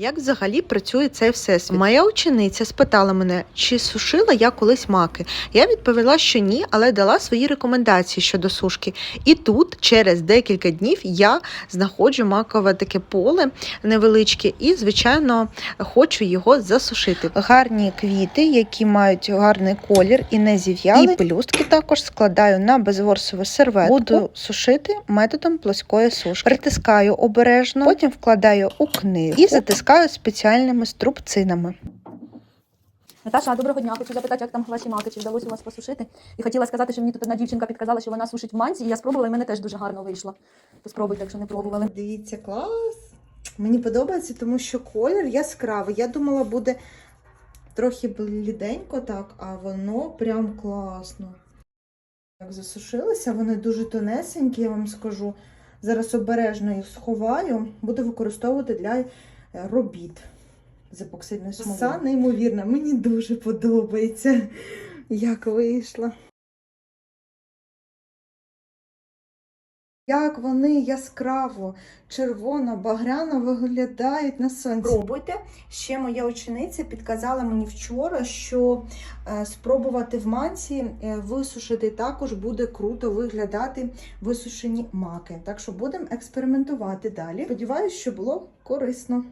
Як взагалі працює цей всесвіт? Моя учениця спитала мене, чи сушила я колись маки. Я відповіла, що ні, але дала свої рекомендації щодо сушки. І тут, через декілька днів, я знаходжу макове таке поле невеличке і, звичайно, хочу його засушити. Гарні квіти, які мають гарний колір і не зів'яли. І пелюстки також складаю на безворсову серветку. Буду сушити методом плоскої сушки. Притискаю обережно, потім вкладаю у книгу і затискаю спеціальними струбцинами. Наташа, доброго дня. Хочу запитати, як там ваші маки, чи вдалося у вас посушити. І хотіла сказати, що мені тут одна дівчинка підказала, що вона сушить в манці, і я спробувала, і в мене теж дуже гарно вийшло. То спробуйте, якщо не пробували. Дивіться, клас. Мені подобається, тому що колір яскравий. Я думала, буде трохи бліденько так, а воно прям класно. Як засушилися, вони дуже тонесенькі, я вам скажу. Зараз обережно їх сховаю, буду використовувати для робіт з епоксидною смолою. Краса неймовірна, мені дуже подобається, як вийшло. Як вони яскраво, червоно, багряно виглядають на сонці. Пробуйте. Ще моя учениця підказала мені вчора, що е, спробувати в манці е, висушити також буде круто виглядати висушені маки. Так що будемо експериментувати далі. Сподіваюсь, що було корисно.